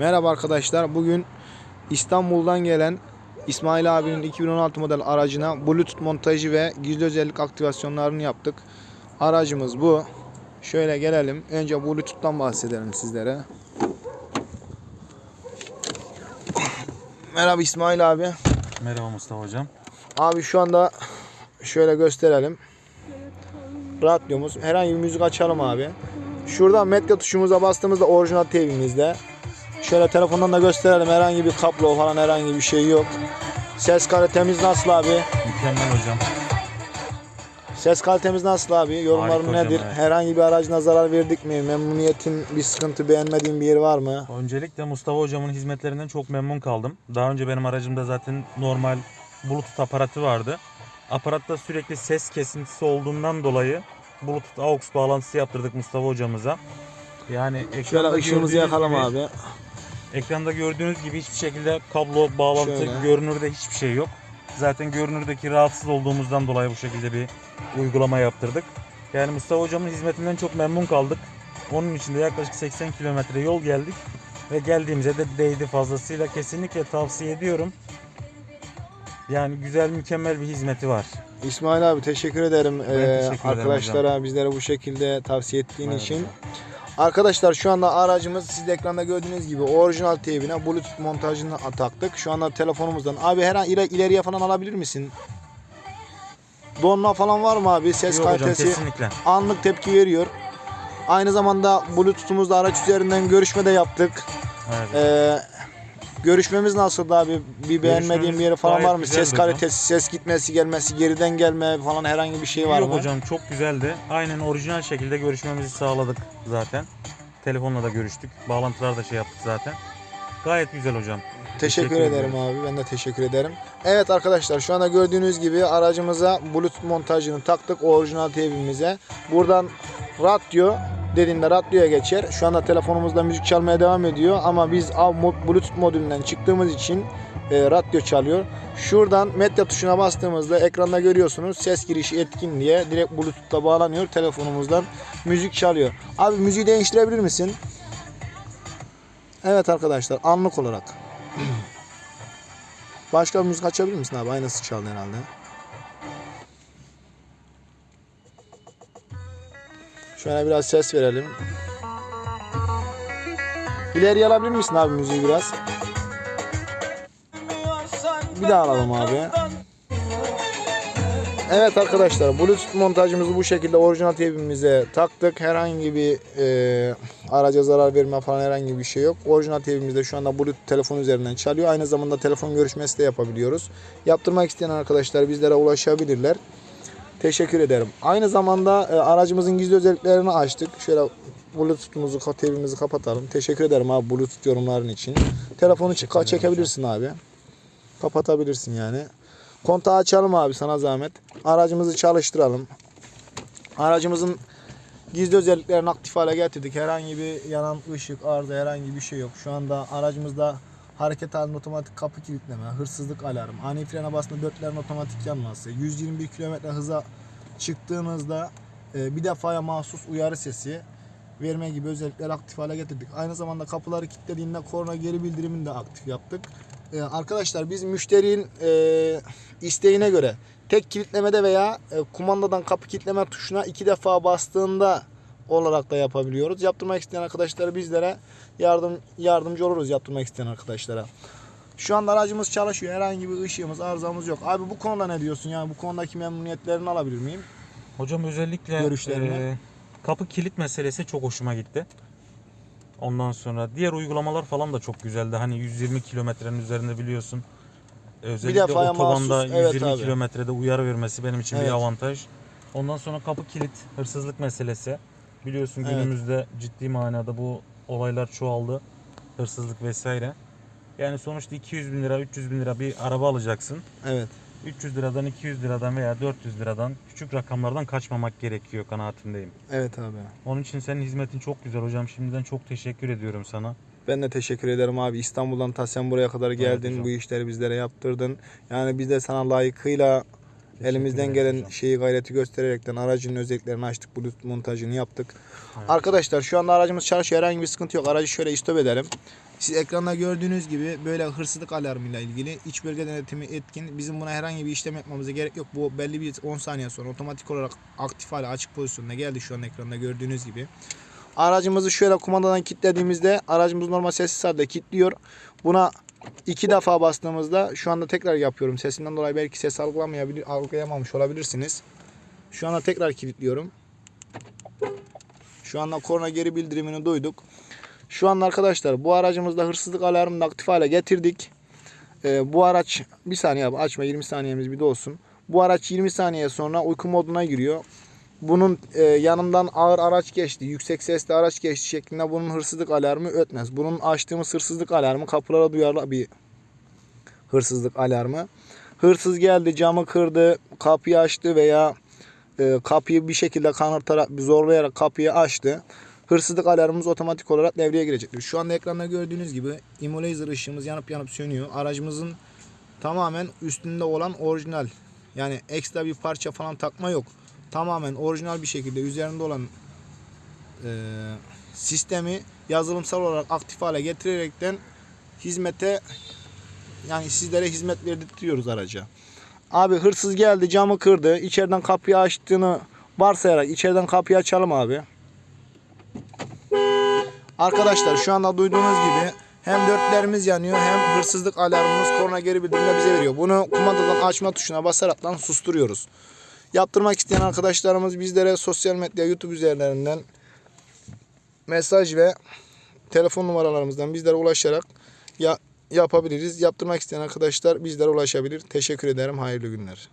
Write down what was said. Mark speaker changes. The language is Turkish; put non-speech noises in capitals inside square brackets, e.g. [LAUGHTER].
Speaker 1: Merhaba arkadaşlar. Bugün İstanbul'dan gelen İsmail abinin 2016 model aracına Bluetooth montajı ve gizli özellik aktivasyonlarını yaptık. Aracımız bu. Şöyle gelelim. Önce Bluetooth'tan bahsedelim sizlere. Merhaba İsmail abi.
Speaker 2: Merhaba Mustafa Hocam.
Speaker 1: Abi şu anda şöyle gösterelim. Radyomuz. Herhangi bir müzik açalım abi. Şuradan medya tuşumuza bastığımızda orijinal TV'mizde. Şöyle telefondan da gösterelim. Herhangi bir kablo falan herhangi bir şey yok. Ses kalitemiz nasıl abi?
Speaker 2: Mükemmel hocam.
Speaker 1: Ses kalitemiz nasıl abi? Yorumların
Speaker 2: Harika hocam,
Speaker 1: nedir?
Speaker 2: evet.
Speaker 1: Herhangi bir aracına zarar verdik mi? Memnuniyetin bir sıkıntı beğenmediğin bir yeri var mı?
Speaker 2: Öncelikle Mustafa Hocam'ın hizmetlerinden çok memnun kaldım. Daha önce benim aracımda zaten normal Bluetooth aparatı vardı. Aparatta sürekli ses kesintisi olduğundan dolayı Bluetooth AUX bağlantısı yaptırdık Mustafa Hocamıza. Yani
Speaker 1: Şöyle ışığımızı yakalım
Speaker 2: gibi-
Speaker 1: abi.
Speaker 2: Ekranda gördüğünüz gibi hiçbir şekilde kablo bağlantı
Speaker 1: Şöyle.
Speaker 2: görünürde hiçbir şey yok. Zaten görünürdeki rahatsız olduğumuzdan dolayı bu şekilde bir uygulama yaptırdık. Yani Mustafa hocamın hizmetinden çok memnun kaldık. Onun için de yaklaşık 80 kilometre yol geldik ve geldiğimize de değdi fazlasıyla. Kesinlikle tavsiye ediyorum. Yani güzel, mükemmel bir hizmeti var.
Speaker 1: İsmail abi teşekkür ederim
Speaker 2: Ben teşekkür
Speaker 1: ee,
Speaker 2: ederim
Speaker 1: arkadaşlara bizlere bu şekilde tavsiye ettiğin
Speaker 2: Evet
Speaker 1: için.
Speaker 2: hocam.
Speaker 1: Arkadaşlar şu anda aracımız siz de ekranda gördüğünüz gibi orijinal teybine Bluetooth montajını taktık. Şu anda telefonumuzdan. Abi her an iler- ileriye falan alabilir misin? Donma falan var mı abi? Ses
Speaker 2: Yok hocam
Speaker 1: kalitesi
Speaker 2: kesinlikle.
Speaker 1: anlık tepki veriyor. Aynı zamanda Bluetooth'umuzla araç üzerinden görüşme de yaptık.
Speaker 2: Evet.
Speaker 1: Ee, görüşmemiz nasıldı abi? Bir beğenmediğin bir yeri falan var mı? Ses kalitesi, ses gitmesi, gelmesi, geriden gelme falan herhangi bir şey var
Speaker 2: Yok
Speaker 1: mı?
Speaker 2: hocam çok güzeldi. Aynen orijinal şekilde görüşmemizi sağladık zaten. Telefonla da görüştük. Bağlantılar da şey yaptık zaten. Gayet güzel hocam.
Speaker 1: Teşekkür,
Speaker 2: Teşekkür
Speaker 1: ederim abi. Ben de teşekkür ederim. Evet arkadaşlar şu anda gördüğünüz gibi aracımıza Bluetooth montajını taktık orijinal TV'mize. Buradan radyo dediğinde radyoya geçer. Şu anda telefonumuzda müzik çalmaya devam ediyor ama biz av Bluetooth modülünden çıktığımız için e, radyo çalıyor. Şuradan medya tuşuna bastığımızda ekranda görüyorsunuz ses girişi etkin diye direkt Bluetooth'la bağlanıyor. Telefonumuzdan müzik çalıyor. Abi müziği değiştirebilir misin? Evet arkadaşlar anlık olarak. [CLEARS THROAT] Başka bir müzik açabilir misin abi? Aynısı çaldı herhalde. Şöyle biraz ses verelim. İleri alabilir misin abi müziği biraz? Bir daha alalım abi. Evet arkadaşlar Bluetooth montajımızı bu şekilde orijinal TV'mize taktık. Herhangi bir e, araca zarar verme falan herhangi bir şey yok. Orijinal TV'mizde şu anda Bluetooth telefon üzerinden çalıyor. Aynı zamanda telefon görüşmesi de yapabiliyoruz. Yaptırmak isteyen arkadaşlar bizlere ulaşabilirler. Teşekkür ederim. Aynı zamanda e, aracımızın gizli özelliklerini açtık. Şöyle Bluetooth'umuzu, TV'mizi kapatalım. Teşekkür ederim abi Bluetooth yorumların için. Telefonu çık- çekebilirsin abi. Kapatabilirsin yani. Kontağı açalım abi sana zahmet. Aracımızı çalıştıralım. Aracımızın gizli özelliklerini aktif hale getirdik. Herhangi bir yanan ışık, arıza herhangi bir şey yok. Şu anda aracımızda hareket halinde otomatik kapı kilitleme, hırsızlık alarm, ani frene bastığında dörtlerin otomatik yanması, 121 km hıza çıktığınızda e, bir defaya mahsus uyarı sesi verme gibi özellikleri aktif hale getirdik. Aynı zamanda kapıları kilitlediğinde korna geri bildirimini de aktif yaptık. Ee, arkadaşlar biz müşterinin e, isteğine göre tek kilitlemede veya e, kumandadan kapı kilitleme tuşuna iki defa bastığında olarak da yapabiliyoruz. Yaptırmak isteyen arkadaşlar bizlere yardım yardımcı oluruz yaptırmak isteyen arkadaşlara. Şu anda aracımız çalışıyor. Herhangi bir ışığımız, arızamız yok. Abi bu konuda ne diyorsun? Yani bu konudaki memnuniyetlerini alabilir miyim?
Speaker 2: Hocam özellikle
Speaker 1: Görüşlerini.
Speaker 2: e, kapı kilit meselesi çok hoşuma gitti. Ondan sonra diğer uygulamalar falan da çok güzeldi. Hani 120 kilometrenin üzerinde biliyorsun. Özellikle
Speaker 1: defaya
Speaker 2: otobanda
Speaker 1: mahsus, evet
Speaker 2: 120
Speaker 1: abi.
Speaker 2: kilometrede uyarı vermesi benim için
Speaker 1: Evet.
Speaker 2: bir avantaj. Ondan sonra kapı kilit, hırsızlık meselesi. Biliyorsun
Speaker 1: Evet.
Speaker 2: günümüzde ciddi manada bu olaylar çoğaldı. Hırsızlık vesaire. Yani sonuçta 200 bin lira, 300 bin lira bir araba alacaksın.
Speaker 1: Evet.
Speaker 2: 300 liradan, 200 liradan veya 400 liradan küçük rakamlardan kaçmamak gerekiyor kanaatindeyim.
Speaker 1: Evet abi.
Speaker 2: Onun için senin hizmetin çok güzel hocam. Şimdiden çok teşekkür ediyorum sana.
Speaker 1: Ben de teşekkür ederim abi. İstanbul'dan ta sen buraya kadar geldin.
Speaker 2: hocam.
Speaker 1: bu işleri bizlere yaptırdın. Yani biz de sana layıkıyla elimizden gelen şeyi gayreti göstererekten aracın özelliklerini açtık. Bluetooth montajını yaptık.
Speaker 2: Evet.
Speaker 1: Arkadaşlar şu anda aracımız çalışıyor. Herhangi bir sıkıntı yok. Aracı şöyle istop edelim. Siz ekranda gördüğünüz gibi böyle hırsızlık alarmıyla ilgili iç bölge denetimi etkin. Bizim buna herhangi bir işlem yapmamıza gerek yok. Bu belli bir 10 saniye sonra otomatik olarak aktif hale açık pozisyonuna geldi şu an ekranda gördüğünüz gibi. Aracımızı şöyle kumandadan kilitlediğimizde aracımız normal sessiz halde kilitliyor. Buna iki defa bastığımızda şu anda tekrar yapıyorum. Sesimden dolayı belki ses algılamayabilir, algılayamamış olabilirsiniz. Şu anda tekrar kilitliyorum. Şu anda korna geri bildirimini duyduk. Şu anda arkadaşlar bu aracımızda hırsızlık alarmını aktif hale getirdik. Ee, bu araç bir saniye açma 20 saniyemiz bir de olsun. Bu araç 20 saniye sonra uyku moduna giriyor. Bunun e, yanından ağır araç geçti, yüksek sesli araç geçti şeklinde bunun hırsızlık alarmı ötmez. Bunun açtığımız hırsızlık alarmı kapılara duyarlı bir hırsızlık alarmı. Hırsız geldi, camı kırdı, kapıyı açtı veya e, kapıyı bir şekilde kanırtarak, zorlayarak kapıyı açtı. Hırsızlık alarmımız otomatik olarak devreye girecektir. Şu anda ekranda gördüğünüz gibi immobilizer ışığımız yanıp yanıp sönüyor. Aracımızın tamamen üstünde olan orijinal. Yani ekstra bir parça falan takma yok. Tamamen orijinal bir şekilde üzerinde olan e, sistemi yazılımsal olarak aktif hale getirerekten hizmete yani sizlere hizmet verdirtiyoruz araca. Abi hırsız geldi camı kırdı. içeriden kapıyı açtığını varsayarak içeriden kapıyı açalım abi. Arkadaşlar şu anda duyduğunuz gibi hem dörtlerimiz yanıyor hem hırsızlık alarmımız korna geri bildirimle bize veriyor. Bunu kumandadan açma tuşuna basaraktan susturuyoruz. Yaptırmak isteyen arkadaşlarımız bizlere sosyal medya YouTube üzerinden mesaj ve telefon numaralarımızdan bizlere ulaşarak ya yapabiliriz. Yaptırmak isteyen arkadaşlar bizlere ulaşabilir. Teşekkür ederim. Hayırlı günler.